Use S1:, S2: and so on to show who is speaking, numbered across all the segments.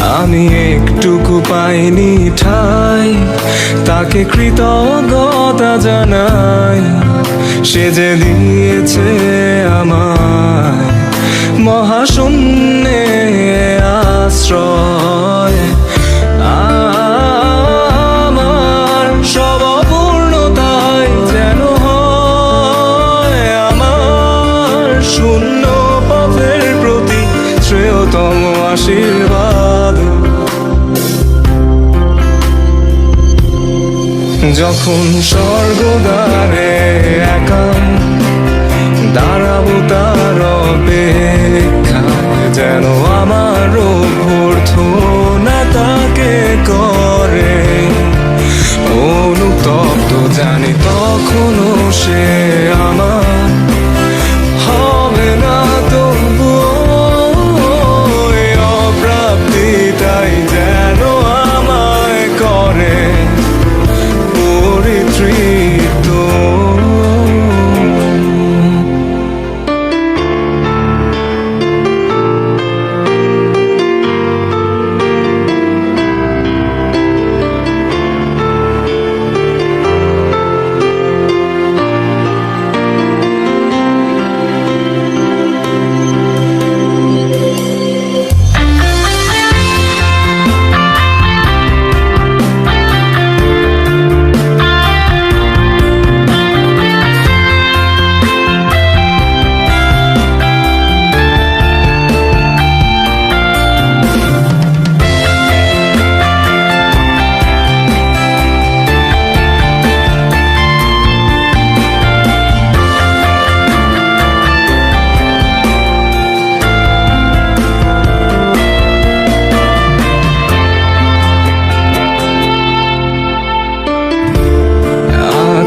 S1: আমি একটুকু পাইনি ঠাই, তাকে কৃতজ্ঞতা জানাই। সে যে দিয়েছে আমায় মহাশূন্যে আশ্রয়। আমার সব যেন আমার শূন্য পথের প্রতি শ্রেয়তম আশীর্বাদ। যখন স্বর্গদ্বারে একা দাঁড়াবো তার অপেক্ষায়, যেন আমার অভ্যর্থনা তাকে করে। অনুতপ্ত জানি তখনও সে আমার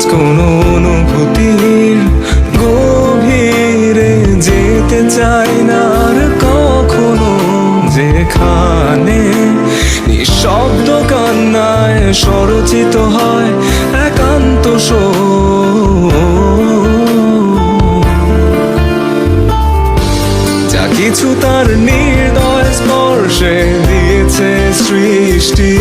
S1: কোন অনুভূতির গভীরে যেতে চাই না আর কখনো যেখানে নিঃশব্দ কান্নায় স্বরচিত হয় একান্ত যা কিছু তার নির্দয় স্পর্শে দিয়েছে সৃষ্টি